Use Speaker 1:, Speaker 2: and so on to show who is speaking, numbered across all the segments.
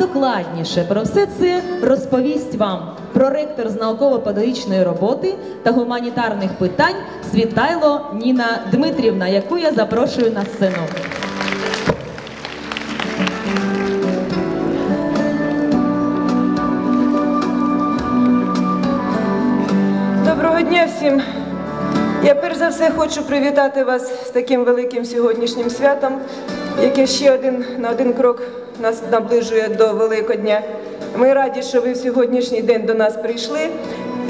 Speaker 1: Докладніше про все це розповість вам проректор з науково-педагогічної роботи та гуманітарних питань Світайло Ніна Дмитрівна, яку я запрошую на сцену.
Speaker 2: Доброго дня всім. Я перш за все хочу привітати вас з таким великим сьогоднішнім святом, яке ще один на один крок нас наближує до Великодня. Ми раді, що ви в сьогоднішній день до нас прийшли.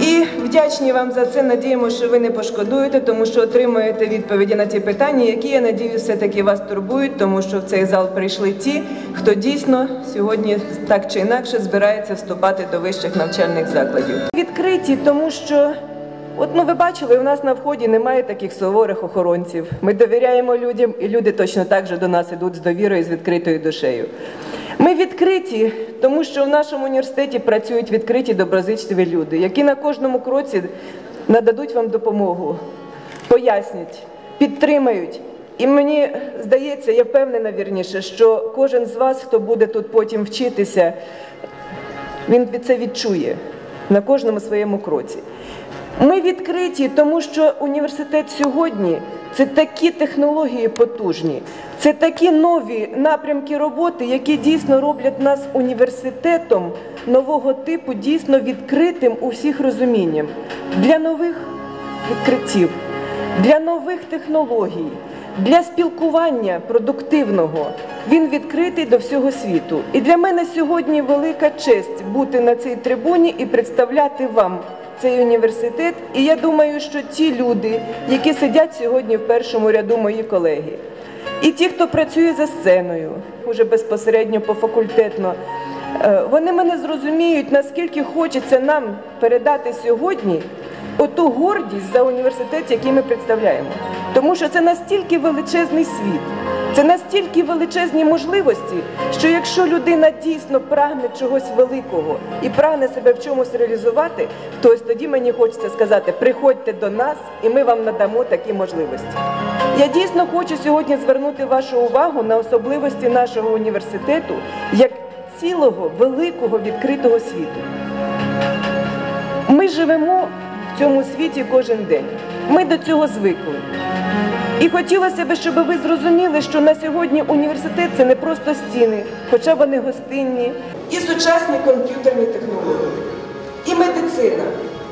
Speaker 2: І вдячні вам за це. Надіємося, що ви не пошкодуєте, тому що отримаєте відповіді на ті питання, які я надію, все-таки вас турбують, тому що в цей зал прийшли ті, хто дійсно сьогодні так чи інакше збирається вступати до вищих навчальних закладів. Відкриті, тому що От ну ви бачили, у нас на вході немає таких суворих охоронців. Ми довіряємо людям, і люди точно так же до нас ідуть з довірою, з відкритою душею. Ми відкриті, тому що в нашому університеті працюють відкриті доброзичливі люди, які на кожному кроці нададуть вам допомогу, пояснять, підтримають. І мені здається, я впевнена вірніше, що кожен з вас, хто буде тут потім вчитися, він це відчує на кожному своєму кроці. Ми відкриті, тому що університет сьогодні це такі технології потужні, це такі нові напрямки роботи, які дійсно роблять нас університетом нового типу, дійсно відкритим у всіх розумінням для нових відкриттів, для нових технологій, для спілкування продуктивного. Він відкритий до всього світу. І для мене сьогодні велика честь бути на цій трибуні і представляти вам цей університет. І я думаю, що ті люди, які сидять сьогодні в першому ряду, мої колеги, і ті, хто працює за сценою, уже безпосередньо пофакультетно, е, вони мене зрозуміють, наскільки хочеться нам передати сьогодні оту гордість за університет, який ми представляємо. Тому що це настільки величезний світ, це настільки величезні можливості, що якщо людина дійсно прагне чогось великого і прагне себе в чомусь реалізувати, то ось тоді мені хочеться сказати: приходьте до нас, і ми вам надамо такі можливості. Я дійсно хочу сьогодні звернути вашу увагу на особливості нашого університету як цілого великого відкритого світу. Ми живемо цьому світі кожен день. Ми до цього звикли. І хотілося б, щоб ви зрозуміли, що на сьогодні університет це не просто стіни, хоча вони гостинні, і сучасні комп'ютерні технології, і медицина,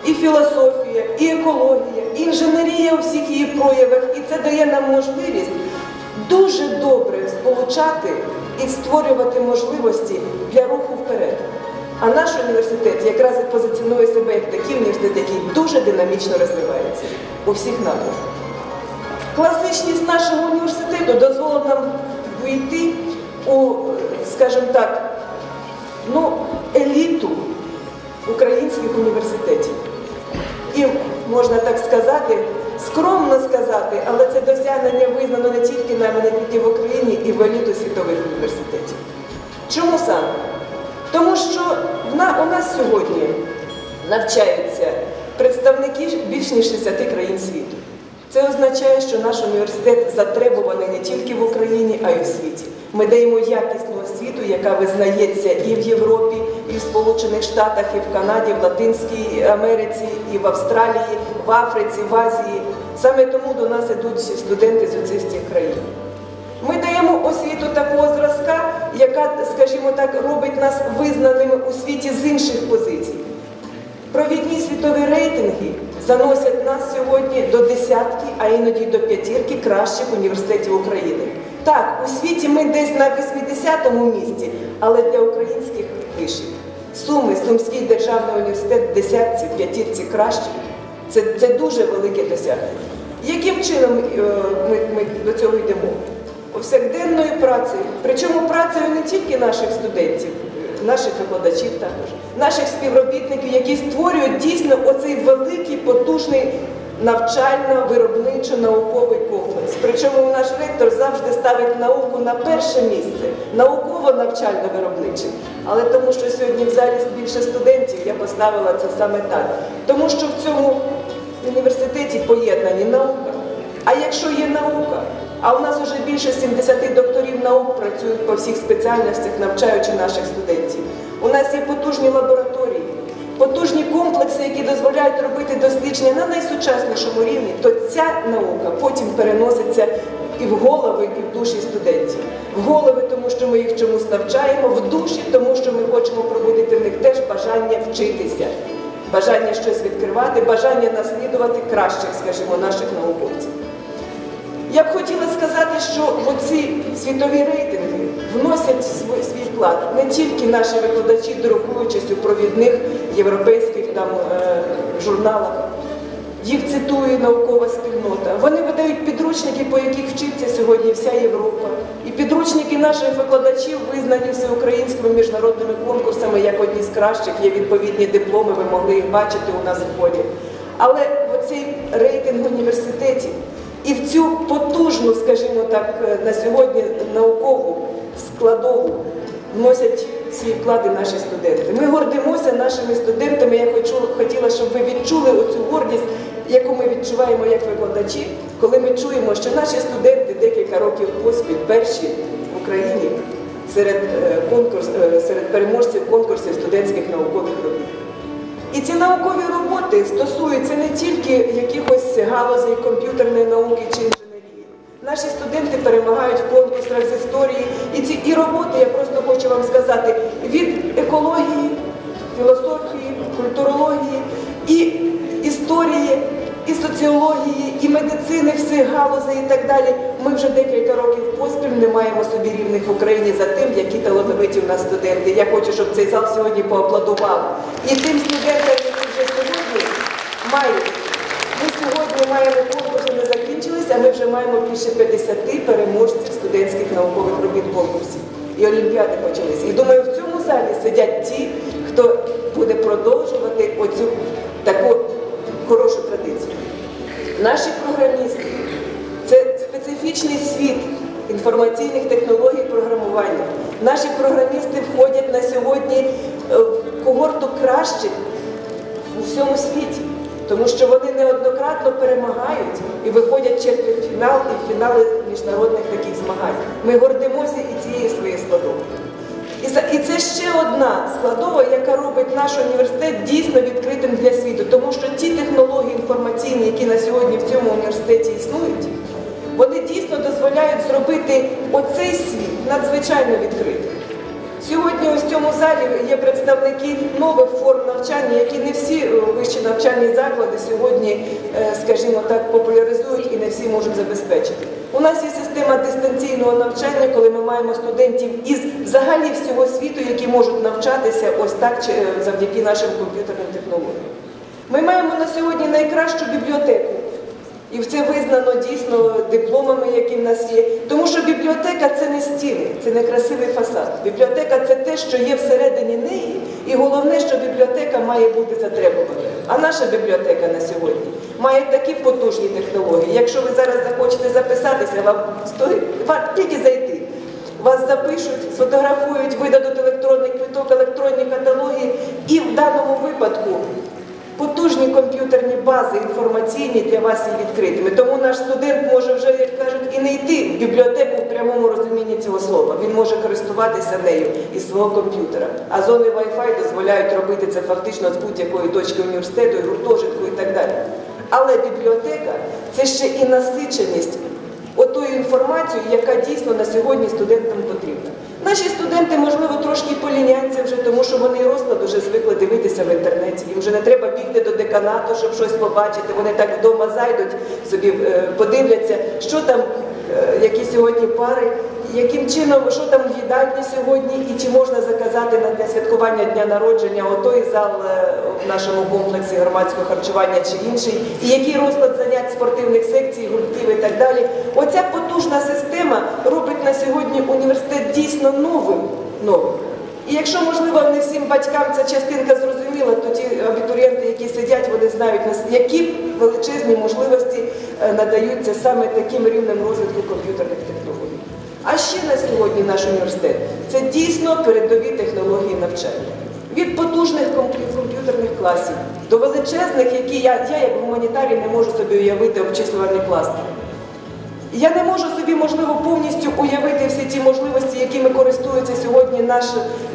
Speaker 2: і філософія, і екологія, і інженерія у всіх її проявах. І це дає нам можливість дуже добре сполучати і створювати можливості для руху вперед. А наш університет якраз і позиціонує себе як такий університет, який дуже динамічно розвивається у всіх напрямках. Класичність нашого університету дозволила нам війти у, скажімо так, ну, еліту українських університетів. І можна так сказати, скромно сказати, але це досягнення визнано не тільки нами, не тільки в Україні і в еліту світових університетів. Чому саме? Тому що у нас сьогодні навчаються представники більш ніж 60 країн світу. Це означає, що наш університет затребуваний не тільки в Україні, а й у світі. Ми даємо якісну освіту, яка визнається і в Європі, і в Сполучених Штатах, і в Канаді, в Латинській Америці, і в Австралії, в Африці, в Азії. Саме тому до нас ідуть студенти з оцих цих країн. Ми даємо освіту такого зразка, яка, скажімо так, робить нас визнаними у світі з інших позицій. Провідні світові рейтинги заносять нас сьогодні до десятки, а іноді до п'ятірки кращих університетів України. Так, у світі ми десь на 80-му місці, але для українських вишів. Суми, Сумський державний університет десятці, п'ятірці кращих. Це, це дуже велике досягнення. Яким чином е, ми, ми до цього йдемо? Повсякденною працею, причому працею не тільки наших студентів, наших викладачів також, наших співробітників, які створюють дійсно оцей великий потужний навчально-виробничо-науковий комплекс. Причому наш ректор завжди ставить науку на перше місце, науково-навчально-виробниче. Але тому, що сьогодні в залі більше студентів, я поставила це саме так. Тому що в цьому університеті поєднані наука. А якщо є наука, А у нас вже більше 70 докторів наук працюють по всіх спеціальностях, навчаючи наших студентів. У нас є потужні лабораторії, потужні комплекси, які дозволяють робити дослідження на найсучаснішому рівні, то ця наука потім переноситься і в голови, і в душі студентів. В голови, тому що ми їх чомусь навчаємо, в душі, тому що ми хочемо пробудити в них теж бажання вчитися, бажання щось відкривати, бажання наслідувати кращих, скажімо, наших науковців. Я б хотіла сказати, що оці світові рейтинги вносять свій вклад не тільки наші викладачі, друкуючись у провідних європейських там е, журналах. Їх цитує наукова спільнота. Вони видають підручники, по яких вчиться сьогодні вся Європа. І підручники наших викладачів визнані всеукраїнськими міжнародними конкурсами як одні з кращих. Є відповідні дипломи, ви могли їх бачити у нас в полі. Але оцей рейтинг університетів і в цю потужну, скажімо так, е, на сьогодні наукову складову вносять свій вклад і наші студенти. Ми гордимося нашими студентами. Я хочу, хотіла, щоб ви відчули оцю гордість, яку ми відчуваємо як викладачі, коли ми чуємо, що наші студенти декілька років поспіль перші в Україні серед, е, конкурс, е, серед переможців конкурсів студентських наукових робіт. І ці наукові роботи стосуються не тільки якихось галузей комп'ютерної науки чи інженерії. Наші студенти перемагають в конкурсах з історії. І ці і роботи, я просто хочу вам сказати, від екології, філософії, культурології і історії, і соціології, і медицини, всіх галузей і так далі. Ми вже декілька років поспіль не маємо собі рівних в Україні за тим, які талановиті в нас студенти. Я хочу, щоб цей зал сьогодні поаплодував. І тим студентам, які вже сьогодні мають. Ми сьогодні маємо конкурси не закінчилися, а ми вже маємо більше 50 переможців студентських наукових робіт конкурсів. І олімпіади почалися. І думаю, в цьому залі сидять ті, хто буде продовжувати оцю таку хорошу традицію. Наші програмісти це специфічний світ інформаційних технологій програмування. Наші програмісти входять на сьогодні е, в когорту кращих у всьому світі, тому що вони неоднократно перемагають і виходять через фінал і фінали міжнародних таких змагань. Ми гордимося і цією своєю складовою. І це ще одна складова, яка робить наш університет дійсно відкритим для світу, тому що ті технології інформаційні, які на сьогодні в цьому університеті існують, вони дійсно дозволяють зробити оцей світ надзвичайно відкритим. Сьогодні ось в цьому залі є представники нових форм навчання, які не всі е, вищі навчальні заклади сьогодні, е, скажімо так, популяризують і не всі можуть забезпечити. У нас є система дистанційного навчання, коли ми маємо студентів із взагалі всього світу, які можуть навчатися ось так е, завдяки нашим комп'ютерним технологіям. Ми маємо на сьогодні найкращу бібліотеку. І це визнано дійсно дипломами, які в нас є. Тому що бібліотека це не стіни, це не красивий фасад. Бібліотека це те, що є всередині неї, і головне, що бібліотека має бути затребуваною. А наша бібліотека на сьогодні має такі потужні технології. Якщо ви зараз захочете записатися, вам стоїть тільки зайти. Вас запишуть, сфотографують, видадуть електронний квиток, електронні каталоги, і в даному випадку потужні комп'ютерні бази інформаційні для вас є відкритими. Тому наш студент може вже, як кажуть, і не йти в бібліотеку в прямому розумінні цього слова. Він може користуватися нею із свого комп'ютера. А зони Wi-Fi дозволяють робити це фактично з будь-якої точки університету, гуртожитку і так далі. Але бібліотека це ще і насиченість отою інформацією, яка дійсно на сьогодні студентам потрібна. Наші студенти, можливо, трошки поліняться вже, тому що вони розклад вже звикли дивитися в інтернеті. Їм вже не треба бігти до деканату, щоб щось побачити. Вони так вдома зайдуть, собі е, подивляться, що там, які сьогодні пари, яким чином, що там в їдальні сьогодні, і чи можна заказати на для святкування дня народження отой зал е, в нашому комплексі громадського харчування чи інший, і який розклад занять спортивних секцій, гуртків і так далі. Оця потужна система робить на сьогодні університет дійсно новим. новим. І якщо, можливо, не всім батькам ця частинка зрозуміла, то ті абітурієнти, які сидять, вони знають, які величезні можливості е, надаються саме таким рівнем розвитку комп'ютерних технологій. А ще на сьогодні наш університет це дійсно передові технології навчання. Від потужних комп'ютерних класів до величезних, які я, я як гуманітарій не можу собі уявити обчислювальний кластер. Я не можу собі, можливо, повністю уявити всі ті можливості, якими користується сьогодні наш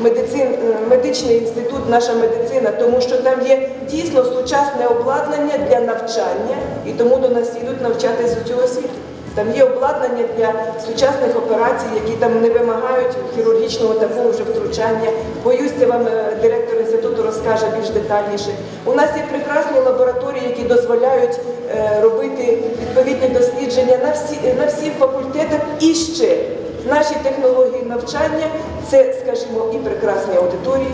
Speaker 2: медицин, е, медичний інститут, наша медицина, тому що там є дійсно сучасне обладнання для навчання, і тому до нас їдуть навчатися з цього світу. Там є обладнання для сучасних операцій, які там не вимагають хірургічного такого вже втручання. Боюсь, це вам е, директор інституту розкаже більш детальніше. У нас є прекрасні лабораторії, які дозволяють е, робити відповідні дослідження на всі на всіх факультетах. І ще наші технології навчання це, скажімо, і прекрасні аудиторії,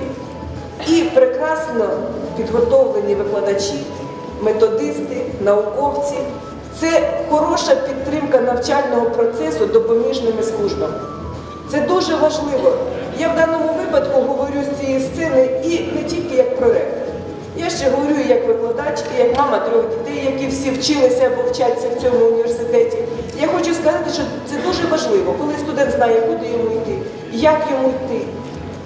Speaker 2: і прекрасно підготовлені викладачі, методисти, науковці. Це хороша підтримка навчального процесу допоміжними службами. Це дуже важливо. Я в даному випадку говорю з цієї сцени і не тільки як проректор. Я ще говорю як викладач, і як мама трьох дітей, які всі вчилися або вчаться в цьому університеті. Я хочу сказати, що це дуже важливо, коли студент знає, куди йому йти, як йому йти.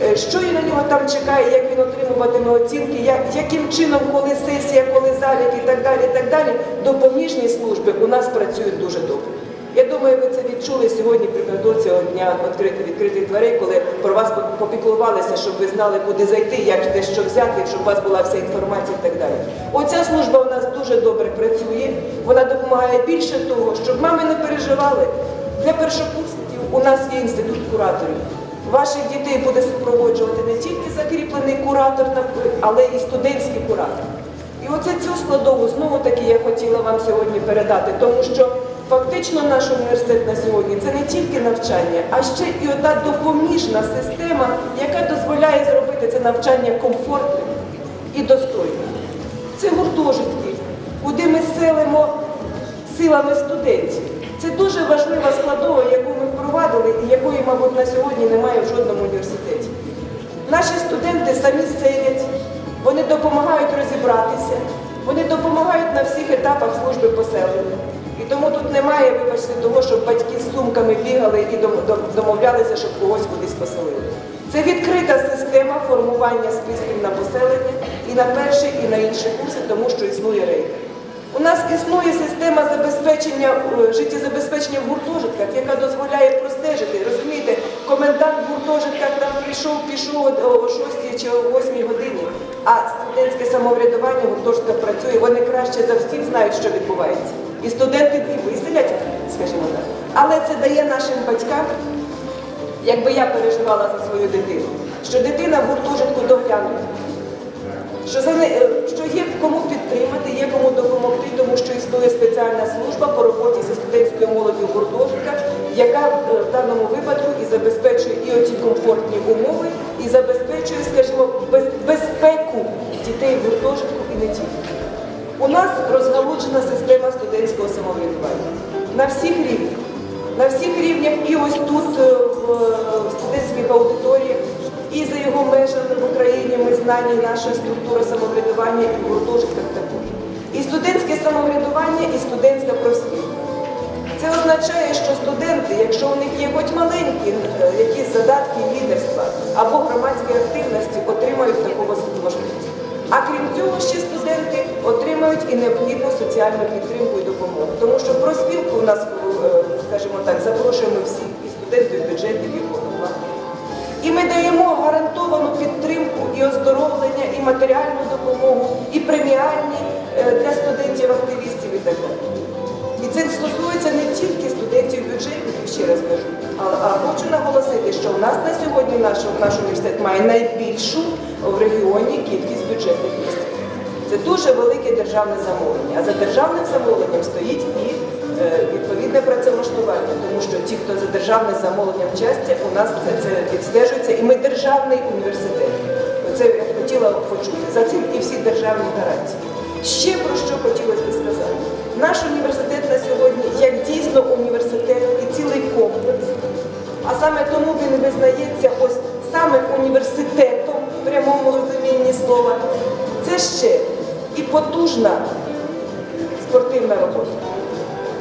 Speaker 2: Е, Що і на нього там чекає, як він отримуватиме оцінки, як, яким чином, коли сесія, коли залік і так далі, і так далі, допоміжні служби у нас працюють дуже добре. Я думаю, ви це відчули сьогодні при підготовці дня відкритих відкритих дверей, коли про вас попіклувалися, щоб ви знали, куди зайти, як де що взяти, щоб у вас була вся інформація і так далі. Оця служба у нас дуже добре працює. Вона допомагає більше того, щоб мами не переживали. Для першокурсників у нас є інститут кураторів. Ваших дітей буде супроводжувати не тільки закріплений куратор, але і студентський куратор. І оце цю складову знову таки я хотіла вам сьогодні передати, тому що фактично наш університет на сьогодні це не тільки навчання, а ще і ота допоміжна система, яка дозволяє зробити це навчання комфортним і достойним. Це гуртожитки, куди ми селимо силами студентів. Це дуже важлива складова, яку ми впровадили і якої, мабуть, на сьогодні немає в жодному університеті. Наші студенти самі селять, вони допомагають розібратися, вони допомагають на всіх етапах служби поселення. І тому тут немає, вибачте, того, щоб батьки з сумками бігали і домовлялися, щоб когось кудись поселили. Це відкрита система формування списків на поселення і на перший, і на інші курси, тому що існує рейтинг. У нас існує система забезпечення е, життєзабезпечення в гуртожитках, яка дозволяє простежити. Розумієте, комендант в гуртожитках там прийшов, пішов о 6 чи о 8 годині, а студентське самоврядування в гуртожитках працює, вони краще за всіх знають, що відбувається. І студенти і виселять, скажімо так. Але це дає нашим батькам, якби я переживала за свою дитину, що дитина в гуртожитку доглянута що е, що є кому підтримати, є кому допомогти, тому що існує спеціальна служба по роботі зі студентською молоддю в гуртожитках, яка е, в даному випадку і забезпечує і оті комфортні умови, і забезпечує, скажімо, безпеку дітей в гуртожитку і не тільки. У нас розгалуджена система студентського самоврядування на всіх рівнях. На всіх рівнях і ось тут е, в студентських аудиторіях і за його межами в Україні ми знані, наша структура самоврядування і в гуртожитках також. І студентське самоврядування, і студентська просвіта. Це означає, що студенти, якщо у них є хоч маленькі е, якісь задатки лідерства або громадської активності, отримають таку можливість. А крім цього, ще студенти отримають і необхідну соціальну підтримку і допомогу. Тому що проспілку у нас, е, скажімо так, запрошуємо всіх і студентів, і бюджетів, і повноважень. І ми даємо гарантовану підтримку і оздоровлення, і матеріальну допомогу, і преміальні е, для студентів-активістів і сьогодні наш, університет має найбільшу в регіоні кількість бюджетних місць. Це дуже велике державне замовлення. А за державним замовленням стоїть і Е, відповідне працевлаштування, тому що ті, хто за державне замовленням вчасться, у нас це, це відстежується, і ми державний університет. Це я хотіла почути. За цим і всі державні гарантії. Ще про що хотілося б сказати. Наш університет на сьогодні як дійсно університет і цілий комплекс, а саме тому він саме університетом в прямому розумінні слова. Це ще і потужна спортивна робота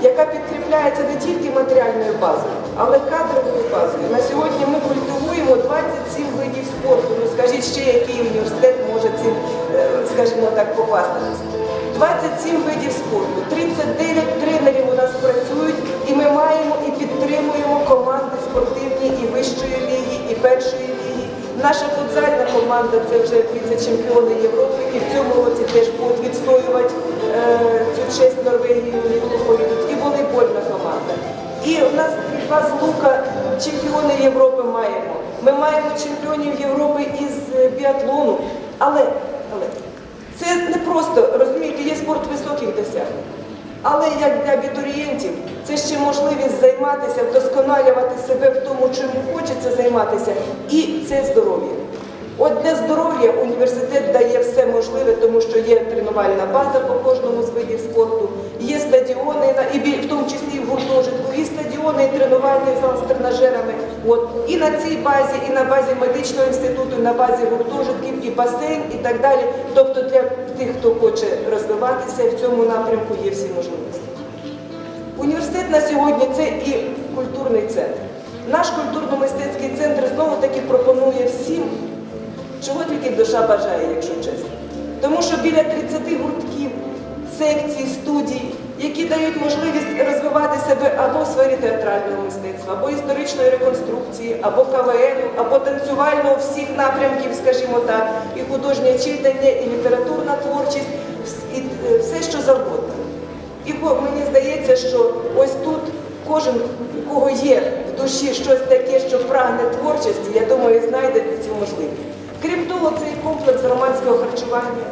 Speaker 2: яка підкріпляється не тільки матеріальною базою, але й кадровою базою. На сьогодні ми культивуємо 27 видів спорту. Ну скажіть, ще який університет може цим, е, скажімо так, попастися. 27 видів спорту, 39 тренерів у нас працюють І ми маємо і підтримуємо команди спортивні і вищої ліги, і першої. Наша футзальна команда це вже віце-чемпіони Європи, і в цьому році теж будуть відстоювати е, цю честь Норвегії поїдуть. І волейбольна команда. І у нас два з лука чемпіони Європи маємо. Ми маємо чемпіонів Європи із е, біатлону. Але, але це не просто, розумієте, є спорт високих досягнень. Але як для абітурієнтів, це ще можливість займатися, вдосконалювати себе в тому, чому хочеться займатися, і це здоров'я. От для здоров'я університет дає все можливе, тому що є тренувальна база по кожному з видів спорту, є стадіони, і в тому числі і в гуртожитку, і стадіони, і тренувальний зал з тренажерами. От. І на цій базі, і на базі медичного інституту, і на базі гуртожитків, і басейн, і так далі. Тобто для тих, хто хоче розвиватися в цьому напрямку, є всі можливості. Університет на сьогодні це і культурний центр. Наш культурно-мистецький центр знову таки пропонує всім, чого тільки душа бажає, якщо чесно. Тому що біля 30 гуртків, секцій, студій, які дають можливість розвивати себе або в сфері театрального мистецтва, або історичної реконструкції, або КВН, або танцювального всіх напрямків, скажімо так, і художнє читання, і літературна творчість, і е, все, що завгодно. І мені здається, що ось тут кожен, у кого є в душі щось таке, що прагне творчості, я думаю, знайде цю можливість. Крім того, цей комплекс громадського харчування,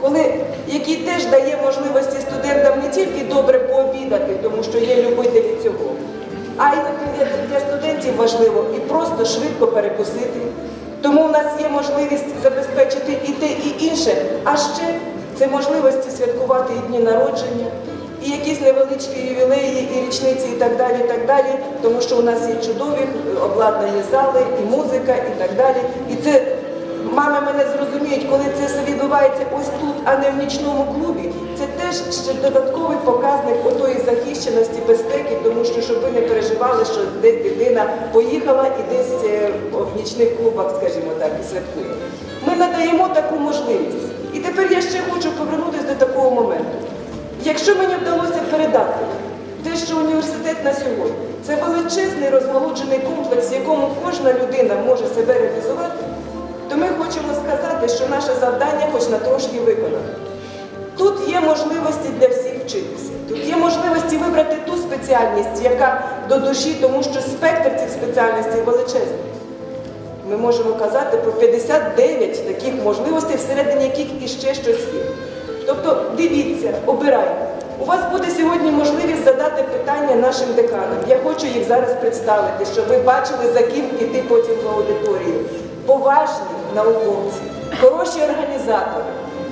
Speaker 2: коли, який теж дає можливості студентам не тільки добре пообідати, тому що є любителі цього, а й для, студентів важливо і просто швидко перекусити. Тому у нас є можливість забезпечити і те, і інше, а ще це можливості святкувати і дні народження, і якісь невеличкі ювілеї, і річниці, і так далі, і так далі, тому що у нас є чудові е, обладнані зали, і музика, і так далі. І це мами мене зрозуміють, коли це все відбувається ось тут, а не в нічному клубі. Це теж ще додатковий показник отої захищеності безпеки, тому що щоб ви не переживали, що десь дитина поїхала і десь е, в нічних клубах, скажімо так, і святкує. Ми надаємо таку можливість. І тепер я ще хочу повернутися до такого моменту. Якщо мені вдалося передати те, що університет на сьогодні це величезний розголуджений комплекс, в якому кожна людина може себе реалізувати, то ми хочемо сказати, що наше завдання хоч на трошки виконано. Тут є можливості для всіх вчитися. Тут є можливості вибрати ту спеціальність, яка до душі, тому що спектр цих спеціальностей величезний. Ми можемо казати про 59 таких можливостей, всередині яких іще щось є. Тобто дивіться, обирайте. У вас буде сьогодні можливість задати питання нашим деканам. Я хочу їх зараз представити, щоб ви бачили, за ким іти потім в аудиторію. Поважні науковці, хороші організатори.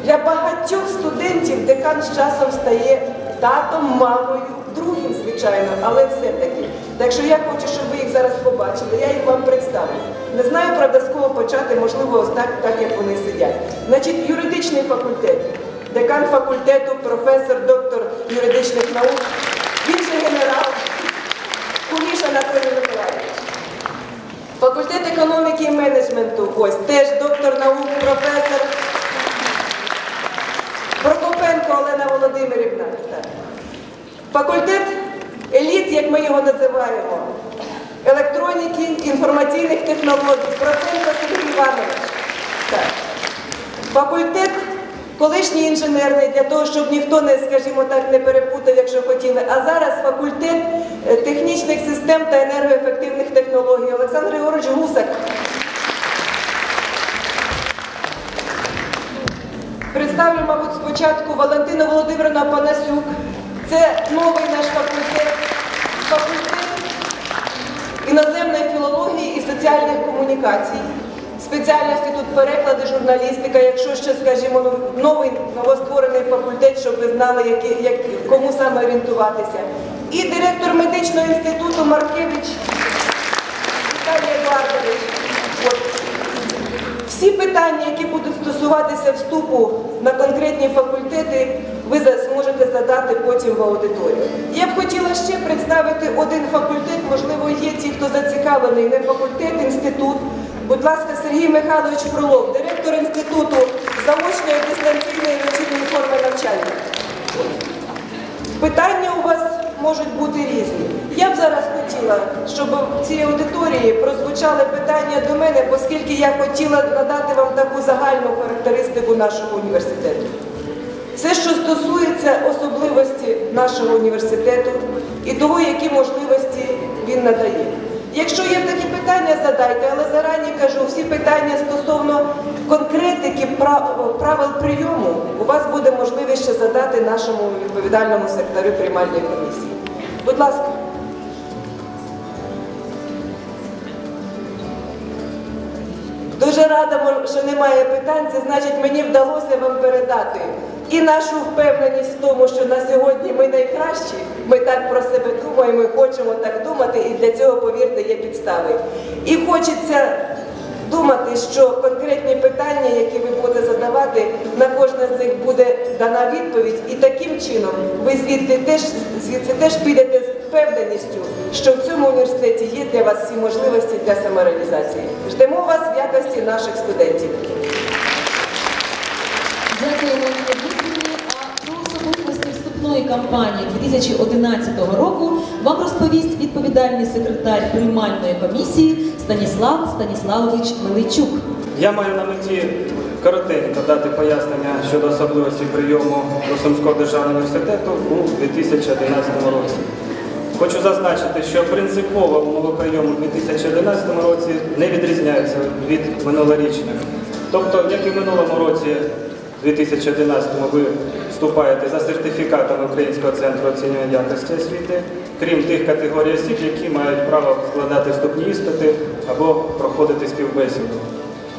Speaker 2: Для багатьох студентів декан з часом стає татом, мамою, другим, звичайно, але все-таки. Так що я хочу, щоб ви їх зараз побачили, я їх вам представлю. Не знаю, правда, з кого почати, можливо, ось так, так як вони сидять. Значить, юридичний факультет, декан факультету, професор, доктор юридичних наук, же генерал, Куліш Анатолій Миколаївич. Факультет економіки і менеджменту, ось теж доктор наук, професор. Прокопенко Олена Володимирівна. Факультет еліт, як ми його називаємо, електроніки, інформаційних технологій, Проценко Сергій Іванович. Так. Факультет колишній інженерний, для того, щоб ніхто не, скажімо так, не перепутав, якщо хотіли. А зараз факультет е, технічних систем та енергоефективних технологій. Олександр Григорович Гусак. Представлю, мабуть, спочатку Валентину Володимирівну Панасюк. Це новий наш факультет. Факультет іноземної філології і соціальних комунікацій. Спеціальності тут переклади, журналістика, якщо ще, скажімо, новий новостворений факультет, щоб ви знали, які, як, кому саме орієнтуватися. І директор медичного інституту Маркевич Віталій Едуардович. Всі питання, які будуть стосуватися вступу на конкретні факультети, ви зможете задати потім в аудиторію. Я б хотіла ще представити один факультет, можливо, є ті, хто зацікавлений, не факультет, інститут. Будь ласка, Сергій Михайлович Фролов, директор інституту заочної дистанційної вечірньої форми навчання. Питання у вас можуть бути різні. Я б зараз хотіла, щоб в цій аудиторії прозвучали питання до мене, оскільки я хотіла надати вам таку загальну характеристику нашого університету. Все, що стосується особливості нашого університету і того, які можливості він надає. Якщо є такі питання, задайте, але зарані кажу, всі питання стосовно конкретики прав- правил прийому у вас буде можливість ще задати нашому відповідальному сектору приймальної комісії. Будь ласка. Дуже рада, що немає питань. Це значить, мені вдалося вам передати і нашу впевненість в тому, що на сьогодні ми найкращі. Ми так про себе думаємо, ми хочемо так думати, і для цього, повірте, є підстави. І хочеться думати, що конкретні питання, які ви будете задавати, на кожне з них буде дана відповідь, і таким чином ви звідти теж звідси теж підете з впевненістю, що в цьому університеті є для вас всі можливості для самореалізації. Ждемо вас в якості наших студентів.
Speaker 1: Дякуємо Ніні Дмитрівні. А про особливості кампанії 2011 року вам розповість відповідальний секретар приймальної комісії Станіслав Станіславович Меличук.
Speaker 3: Я маю на меті коротенько дати пояснення щодо особливостей прийому Сумського державного університету у 2011 році. Хочу зазначити, що принципово умови прийому у 2011 році не відрізняються від минулорічних. Тобто, як і в минулому році, 2011 ви вступаєте за сертифікатами Українського центру оцінювання якості освіти, крім тих категорій осіб, які мають право складати вступні іспити або проходити співбесіду.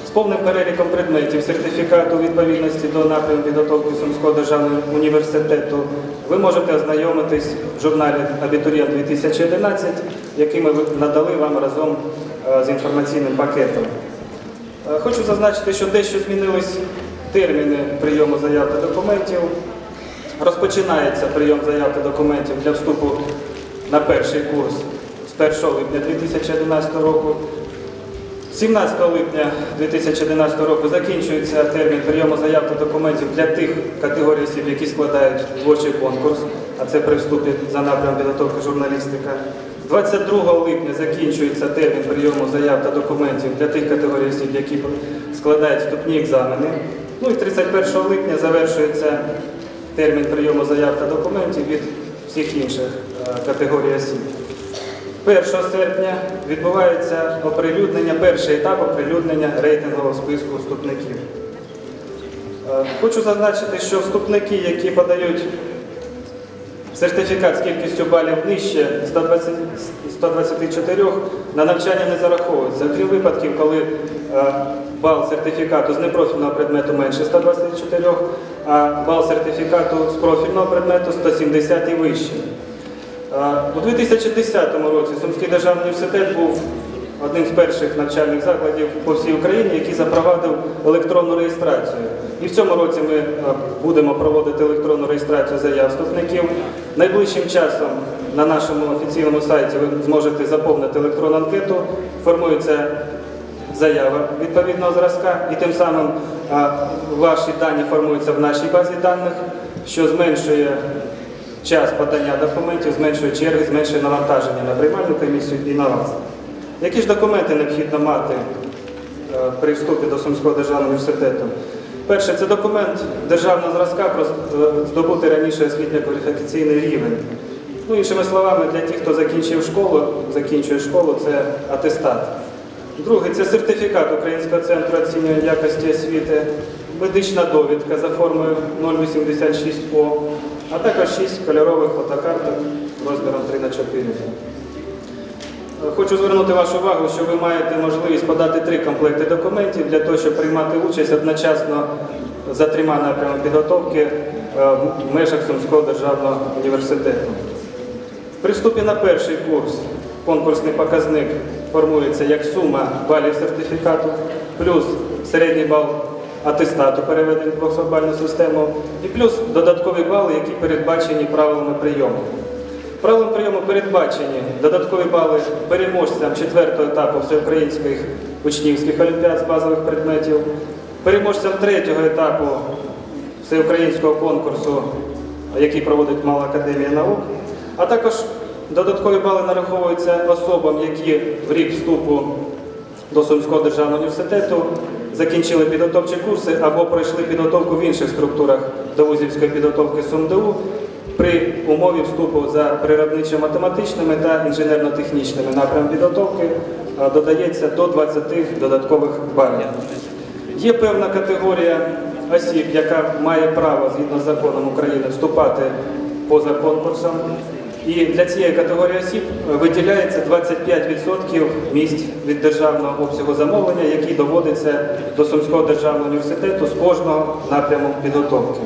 Speaker 3: З повним переліком предметів сертифікату відповідності до напряму підготовки Сумського державного університету ви можете ознайомитись в журналі Абітурієнт 2011, який ми надали вам разом е, з інформаційним пакетом. Е, Хочу зазначити, що дещо змінились терміни прийому заяв та документів. Розпочинається прийом заяв та документів для вступу на перший курс з 1 липня 2011 року. 17 липня 2011 року закінчується термін прийому заяв та документів для тих категорій осіб, які складають творчий конкурс, а це при вступі за напрямом підготовки журналістика. 22 липня закінчується термін прийому заяв та документів для тих категорій осіб, які складають вступні екзамени. Ну і 31 липня завершується термін прийому заяв та документів від всіх інших е, категорій осіб. 1 серпня відбувається оприлюднення, перший етап оприлюднення рейтингового списку вступників. Е, Хочу зазначити, що вступники, які подають сертифікат з кількістю балів нижче 120, 124, на навчання не зараховується, Окрім випадків, коли е, бал сертифікату з непрофільного предмету менше 124, а бал сертифікату з профільного предмету 170 і вище. Е, У 2010 році Сумський державний університет був одним з перших навчальних закладів по всій Україні, який запровадив електронну реєстрацію. І в цьому році ми е, будемо проводити електронну реєстрацію заяв вступників. Найближчим часом на нашому офіційному сайті ви зможете заповнити електронну анкету. Формується заява відповідного зразка, і тим самим ваші дані формуються в нашій базі даних, що зменшує час подання документів, зменшує черги, зменшує навантаження на приймальну комісію і на вас. Які ж документи необхідно мати е, при вступі до Сумського державного університету? Перше, це документ державного зразка про е, здобутий раніше освітньо-кваліфікаційний рівень. Ну, іншими словами, для тих, хто закінчив школу, закінчує школу, це атестат. Друге, це сертифікат Українського центру оцінювання якості освіти, медична довідка за формою 086О, а також 6 кольорових фотокарток розміром 3 на 4. Хочу звернути вашу увагу, що ви маєте можливість подати три комплекти документів для того, щоб приймати участь одночасно за трьома напрямами підготовки е, в межах Сумського державного університету. При вступі на перший курс конкурсний показник формується як сума балів сертифікату, плюс середній бал атестату, переведений в 200-бальну систему, і плюс додаткові бали, які передбачені правилами прийому. Правилом прийому передбачені додаткові бали переможцям четвертого етапу всеукраїнських учнівських олімпіад з базових предметів, переможцям третього етапу всеукраїнського конкурсу, який проводить Мала академія наук, А також додаткові бали нараховуються особам, які в рік вступу до Сумського державного університету закінчили підготовчі курси або пройшли підготовку в інших структурах довузівської підготовки СумДУ при умові вступу за природничо-математичними та інженерно-технічними напрямами підготовки додається до 20 додаткових балів. Є певна категорія осіб, яка має право згідно з законом України вступати поза конкурсом. І для цієї категорії осіб виділяється 25% місць від державного обсягу замовлення, який доводиться до Сумського державного університету з кожного напряму підготовки.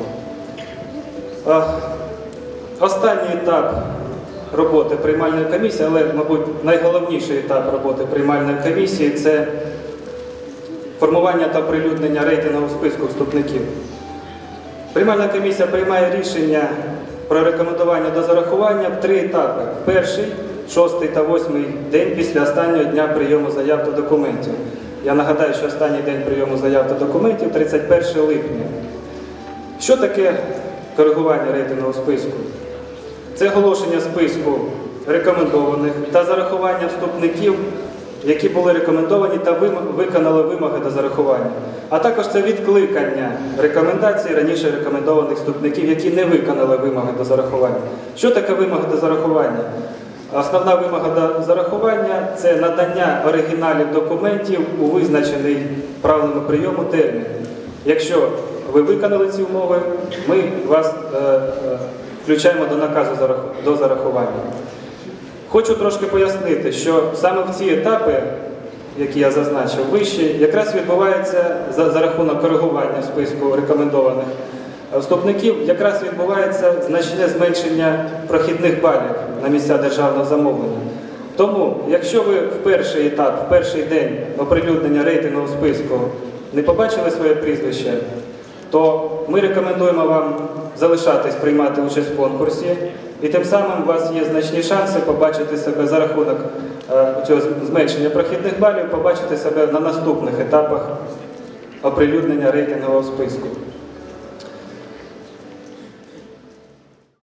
Speaker 3: Останній етап роботи приймальної комісії, але, мабуть, найголовніший етап роботи приймальної комісії це формування та оприлюднення рейтингового списку вступників. Приймальна комісія приймає рішення про рекомендування до зарахування в три етапи: перший, шостий та восьмий день після останнього дня прийому заяв та документів. Я нагадаю, що останній день прийому заяв та документів 31 липня. Що таке коригування рейтингового списку? Це оголошення списку рекомендованих та зарахування вступників, які були рекомендовані та виконали вимоги до зарахування. А також це відкликання рекомендацій раніше рекомендованих вступників, які не виконали вимоги до зарахування. Що таке вимоги до зарахування? Основна вимога до зарахування це надання оригіналів документів у визначений правилами прийому термін. Якщо ви виконали ці умови, ми вас е, е, включаємо до наказу до зарахування. Хочу трошки пояснити, що саме в ці етапи, які я зазначив вище, якраз відбувається за, за рахунок коригування списку рекомендованих е, вступників, якраз відбувається значне зменшення прохідних балів на місця державного замовлення. Тому, якщо ви в перший етап, в перший день оприлюднення рейтингового списку не побачили своє прізвище, то ми рекомендуємо вам залишатись приймати участь в конкурсі, і тим самим у вас є значні шанси побачити себе за рахунок е, цього зменшення прохідних балів, побачити себе на наступних етапах оприлюднення рейтингового списку.